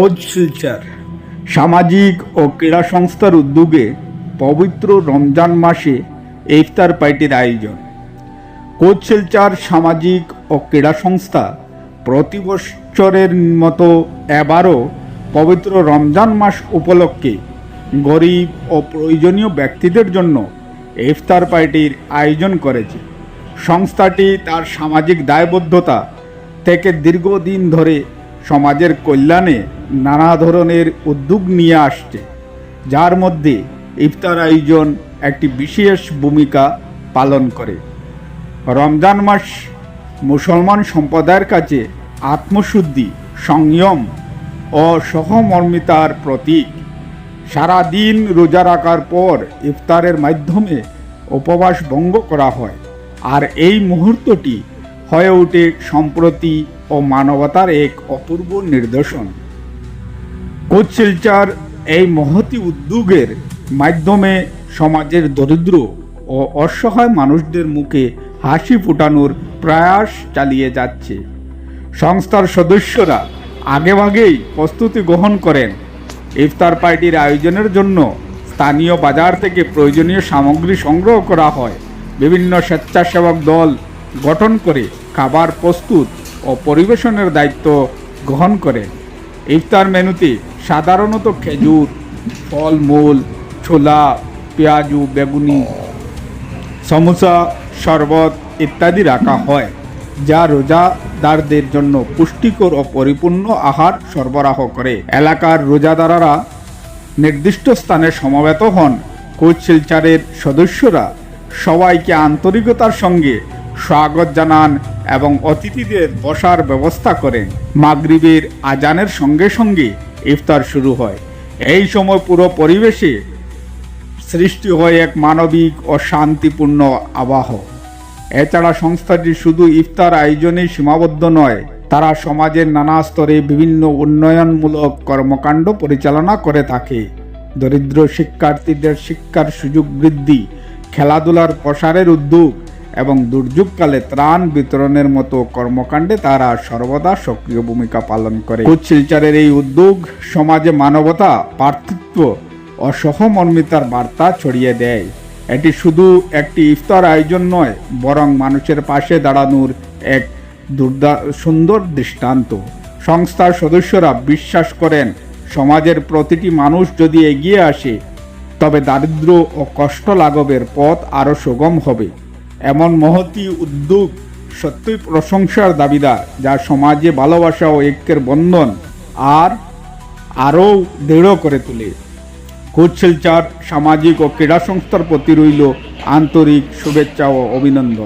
Coach Silchar. সামাজিক ও ক্রীড়া সংস্থার উদ্যোগে পবিত্র রমজান মাসে ইফতার পার্টির আয়োজন। কোচ শিলচর সামাজিক ও ক্রীড়া সংস্থা প্রতি বছরের মতো এবারও পবিত্র রমজান মাস উপলক্ষে গরিব ও প্রয়োজনীয় ব্যক্তিদের জন্য ইফতার পার্টির আয়োজন করেছে। সংস্থাটি তার সামাজিক দায়বদ্ধতা থেকে দীর্ঘদিন ধরে সমাজের কল্যাণে নানা ধরনের উদ্যোগ নিয়ে আসছে। যার মধ্যে ইফতার আয়োজন একটি বিশেষ ভূমিকা পালন করে। রমজান মাস মুসলমান সম্প্রদায়ের কাছে আত্মশুদ্ধি, সংযম ও সহমর্মিতার প্রতীক। সারা দিন রোজা রাখার পর ইফতারের মাধ্যমে উপবাস ভঙ্গ করা হয়। আর এই মুহূর্তটি হয়ে ওঠে সম্প্রতি ও মানবতার এক অপূর্ব নিদর্শন। কোচ শিলচার এই মহতি উদ্যোগের মাধ্যমে সমাজের দরিদ্র ও অসহায় মানুষদের মুখে হাসি ফোটানোর প্রয়াস চালিয়ে যাচ্ছে। সংস্থার সদস্যরা আগেভাগেই প্রস্তুতি গ্রহণ করেন। ইফতার পার্টির আয়োজনের জন্য স্থানীয় বাজার থেকে প্রয়োজনীয় সামগ্রী সংগ্রহ করা হয়। বিভিন্ন স্বেচ্ছাসেবক দল গঠন করে খাবার প্রস্তুত ও পরিবেশনের দায়িত্ব গ্রহণ করে। ইফতার মেনুতে সাধারণত খেজুর, ফলমূল, ছোলা, পেঁয়াজু, বেগুনি, সমোসা, শরবত ইত্যাদি রাখা হয়, যা রোজাদারদের জন্য পুষ্টিকর ও পরিপূর্ণ আহার সরবরাহ করে। এলাকার রোজাদাররা নির্দিষ্ট স্থানে সমবেত হন। কোচ শিলচারের সদস্যরা সবাইকে আন্তরিকতার সঙ্গে স্বাগত জানান এবং অতিথিদের বসার ব্যবস্থা করেন। মাগরিবের আজানের সঙ্গে সঙ্গে ইফতার শুরু হয়। এই সময় পুরো পরিবেশে সৃষ্টি হয় এক মানবিক ও শান্তিপূর্ণ আবাহ। এছাড়া সংস্থাটি শুধু ইফতার আয়োজনেই সীমাবদ্ধ নয়, তারা সমাজের নানা স্তরে বিভিন্ন উন্নয়নমূলক কর্মকাণ্ড পরিচালনা করে থাকে। দরিদ্র শিক্ষার্থীদের শিক্ষার সুযোগ বৃদ্ধি, খেলাধুলার প্রসারের উদ্যোগ এবং দুর্যোগকালে ত্রাণ বিতরণের মতো কর্মকাণ্ডে তারা সর্বদা সক্রিয় ভূমিকা পালন করে। কোচ শিলচরের এই উদ্যোগ সমাজে মানবতা, পার্থিত্ব ও সহমর্মিতার বার্তা ছড়িয়ে দেয়। এটি শুধু একটি ইফতার আয়োজন নয়, বরং মানুষের পাশে দাঁড়ানোর এক দুর্দা, সুন্দর দৃষ্টান্ত। সংস্থার সদস্যরা বিশ্বাস করেন, সমাজের প্রতিটি মানুষ যদি এগিয়ে আসে, তবে দারিদ্র ও কষ্ট লাঘবের পথ আরও সুগম হবে। এমন মহতি উদ্যোগ সত্যই প্রশংসার দাবিদার, যা সমাজে ভালোবাসা ও ঐক্যের বন্ধন আর আরও দৃঢ় করে তোলে। কোচ শিলচার সামাজিক ও ক্রীড়া সংস্থার প্রতি রইল আন্তরিক শুভেচ্ছা ও অভিনন্দন।